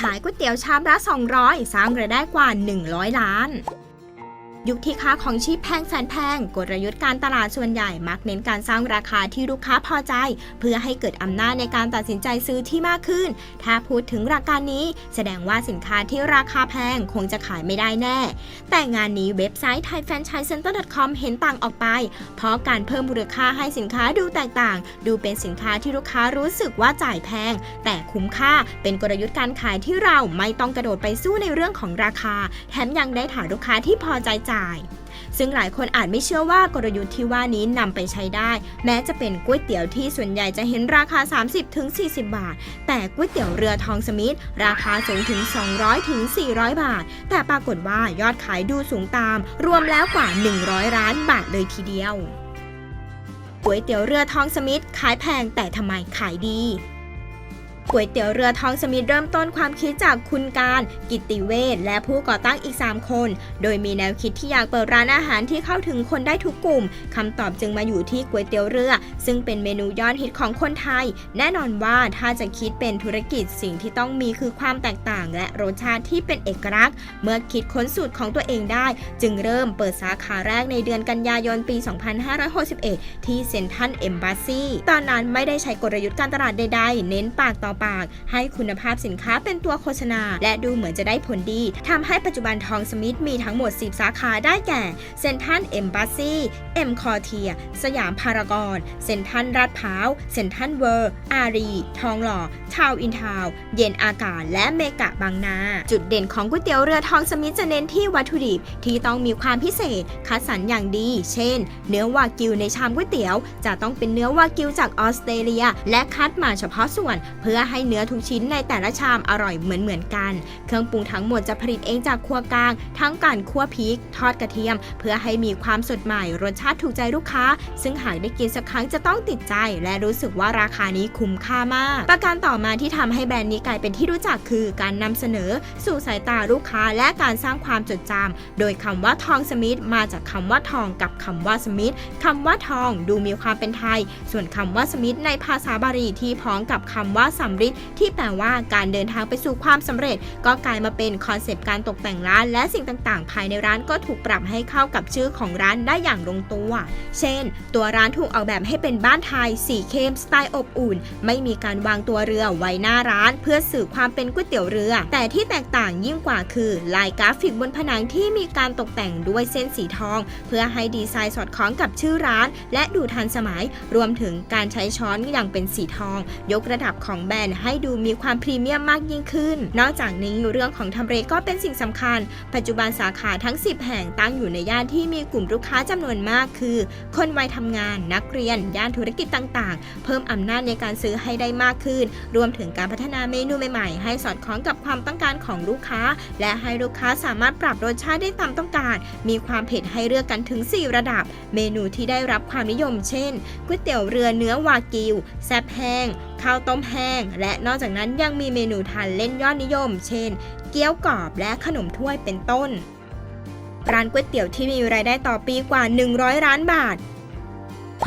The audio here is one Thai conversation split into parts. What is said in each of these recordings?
ขายก๋วยเตี๋ยวชามละ 200 สร้างรายได้กว่า 100 ล้าน ยุคที่ค่าของชีพแพงแสนแพง กลยุทธ์การตลาดส่วนใหญ่มักเน้นการสร้างราคาที่ลูกค้าพอใจ เพื่อให้เกิดอำนาจในการตัดสินใจซื้อที่มากขึ้น ถ้าพูดถึงราคานี้ แสดงว่าสินค้าที่ราคาแพงคงจะขายไม่ได้แน่ แต่งานนี้เว็บไซต์ thaifranchisecenter.com เห็นต่างออกไป เพราะการเพิ่มมูลค่าให้สินค้าดูแตกต่าง ดูเป็นสินค้าที่ลูกค้ารู้สึกว่าจ่ายแพง แต่คุ้มค่าเป็นกลยุทธ์การขายที่เราไม่ต้องกระโดดไปสู้ในเรื่องของราคา แถมยังได้ฐานลูกค้าที่พอใจจ่าย ซึ่งหลายคนอาจไม่เชื่อว่ากลยุทธ์ที่ว่านี้นำไปใช้ได้ แม้จะเป็นก๋วยเตี๋ยวที่ส่วนใหญ่จะเห็นราคา 30-40 บาท แต่ก๋วยเตี๋ยวเรือทองสมิธราคาสูงถึง 200-400 บาท แต่ปรากฏว่ายอดขายดูสูงตาม รวมแล้วกว่า 100 ล้านบาทเลยทีเดียวก๋วยเตี๋ยวเรือทองสมิธขายแพงแต่ทำไมขายดี ก๋วยเตี๋ยวเรือทองสมิธเริ่มต้นความคิดจากคุณการ กิติเวชและผู้ก่อตั้งอีก 3 คน โดยมีแนวคิดที่อยากเปิดร้านอาหารที่เข้าถึงคนได้ทุกกลุ่มคำตอบจึงมาอยู่ที่ก๋วยเตี๋ยวเรือ ซึ่งเป็นเมนูยอดฮิตของคนไทย แน่นอนว่าถ้าจะคิดเป็นธุรกิจสิ่งที่ต้องมีคือความแตกต่าง และรสชาติที่เป็นเอกลักษณ์ เมื่อคิดค้นสูตรของตัวเองได้ จึงเริ่มเปิดสาขาแรกในเดือนกันยายนปี 2561 ที่เซนทันเอมบ s ซีตอนนั้นไม่ได้ใช้กลยุทธ์การตลาดใดๆ เน้นปากต่อปาก ให้คุณภาพสินค้าเป็นตัวโฆษณา และดูเหมือนจะได้ผลดีทำให้ปัจจุบันทองสมิธมีทั้งหมด 10 สาขาได้แก่เซนทันเอ็มบ s ซีเอ็มคอเทีย สยามพารากอนเซนทันลาดพร้าวเซนทันเวิร์ อารี ทองหล่อทาวอินทาว เย็นอากาศ และเมกะบางนา จุดเด่นของก๋วยเตี๋ยวเรือทองสมิธจะเน้นที่วัตถุดิบที่ต้องมีความพิเศษ คัดสรรอย่างดี เช่น เนื้อวากิวในชามก๋วยเตี๋ยว จะต้องเป็นเนื้อวากิวจากออสเตรเลีย และคัดมาเฉพาะส่วน เพื่อให้เนื้อทุกชิ้นในแต่ละชามอร่อยเหมือนเหมือนๆกัน เครื่องปรุงทั้งหมดจะผลิตเองจากครัวกลาง ทั้งการคั่วพริก ทอดกระเทียม เพื่อให้มีความสดใหม่รสชาติถูกใจลูกค้า ซึ่งหากได้กินสักครั้งจะต้องติดใจ และรู้สึกว่าราคานี้คุ้มค่ามาก ประการต่อมาที่ทำให้แบรนด์นี้กลายเป็นที่รู้จักคือการนำเสนอ สู่สายตาลูกค้าและการสร้างความจดจำโดยคำว่าทองสมิธมาจากคำว่าทองกับคำว่าสมิธคำว่าทองดูมีความเป็นไทย ส่วนคำว่าสมิธในภาษาบาลีที่พ้องกับคำว่าสำริดที่แปลว่าการเดินทางไปสู่ความสำเร็จ ก็กลายมาเป็นคอนเซปต์การตกแต่งร้าน และสิ่งต่างๆ ภายในร้านก็ถูกปรับให้เข้ากับชื่อของร้านได้อย่างลงตัว เช่น ตัวร้านถูกออกแบบให้เป็นบ้านไทยสีเข้มสไตล์อบอุ่น ไม่มีการวางตัวเรือไว้หน้าร้าน เพื่อสื่อความเป็นก๋วยเตี๋ยวเรือ แต่ที่แตกต่างยิ่งกว่าคือลายกราฟิกบนผนังที่มีการตกแต่งด้วยเส้นสีทอง เพื่อให้ดีไซน์สอดคล้องกับชื่อร้าน และดูทันสมัย รวมถึงการใช้ช้อนอย่างเป็นสีทอง ยกระดับของแบรนด์ให้ดูมีความพรีเมียมมากยิ่งขึ้น นอกจากนี้เรื่องของทำเลก็เป็นสิ่งสำคัญ ปัจจุบันสาขาทั้ง 10 แห่งตั้งอยู่ในย่านที่มีกลุ่มลูกค้าจำนวนมาก คือ คนวัยทำงาน นักเรียน ย่านธุรกิจต่างๆ เพิ่มอำนาจในการซื้อให้ได้มากขึ้น รวมถึงการพัฒนาเมนูใหม่ๆ ให้สอดคล้องกับความต้องการของลูกค้า และให้ลูกค้าสามารถปรับรสชาติได้ตามต้องการ มีความเผ็ดให้เลือกกันถึง 4 ระดับ เมนูที่ได้รับความนิยม เช่นก๋วยเตี๋ยวเรือเนื้อวากิวแซบแห้ง ข้าวต้มแห้ง และนอกจากนั้นยังมีเมนูทานเล่นยอดนิยม เช่น เกี๊ยวกรอบและขนมถ้วยเป็นต้น ร้านก๋วยเตี๋ยวที่มีรายได้ต่อปีกว่า 100 ล้านบาท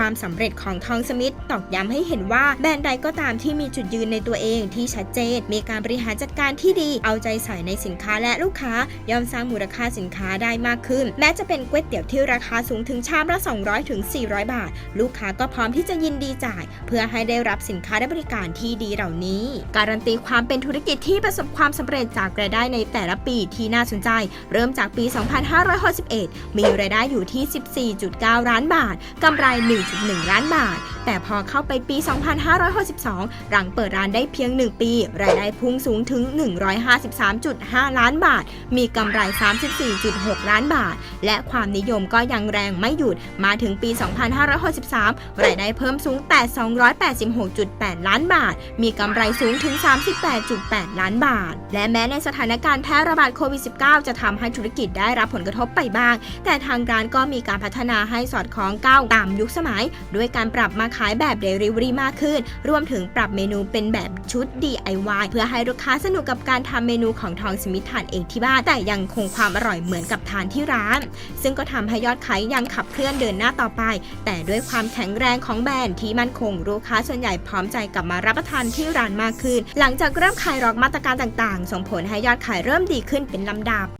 ความสำเร็จของทองสมิธตอกย้ำให้เห็นว่าแบรนด์ใดก็ตามที่มีจุดยืนในตัวเองที่ชัดเจน มีการบริหารจัดการที่ดี เอาใจใส่ในสินค้าและลูกค้าย่อมสร้างมูลค่าสินค้าได้มากขึ้น แม้จะเป็นก๋วยเตี๋ยวที่ราคาสูงถึงชามละ 200ถึง400 บาท ลูกค้าก็พร้อมที่จะยินดีจ่าย เพื่อให้ได้รับสินค้าและบริการที่ดีเหล่านี้ การันตีความเป็นธุรกิจที่ประสบความสำเร็จจากรายได้ในแต่ละปีที่น่าสนใจ เริ่มจากปี 2561 มีรายได้อยู่ที่ 14.9 ล้านบาทกำไร1.1 ล้านบาทแต่พอเข้าไปปี 2562 หลังเปิดร้านได้เพียง 1 ปี รายได้พุ่งสูงถึง 153.5 ล้านบาท มีกำไร 34.6 ล้านบาท และความนิยมก็ยังแรงไม่หยุด มาถึงปี 2563 รายได้เพิ่มสูงแต่ 286.8 ล้านบาท มีกำไรสูงถึง 38.8 ล้านบาท และแม้ในสถานการณ์แพร่ระบาดโควิด -19 จะทำให้ธุรกิจได้รับผลกระทบไปบ้าง แต่ทางร้านก็มีการพัฒนาให้สอดคล้องก้าวตามยุคสมัยมัยด้วยการปรับมาขายแบบ Delivery มากขึ้น รวมถึงปรับเมนูเป็นแบบชุด DIY เพื่อให้ลูกค้าสนุกกับการทำเมนูของทองสมิธทานเองที่บ้าน แต่ยังคงความอร่อยเหมือนกับทานที่ร้าน ซึ่งก็ทำให้ยอดขายยังขับเคลื่อนเดินหน้าต่อไป แต่ด้วยความแข็งแรงของแบรนด์ที่มั่นคงลูกค้าส่วนใหญ่พร้อมใจกลับมารับประทานที่ร้านมากขึ้น หลังจากเริ่มคลายล็อกมาตรการต่างๆ ส่งผลให้ยอดขายเริ่มดีขึ้นเป็นลำดับ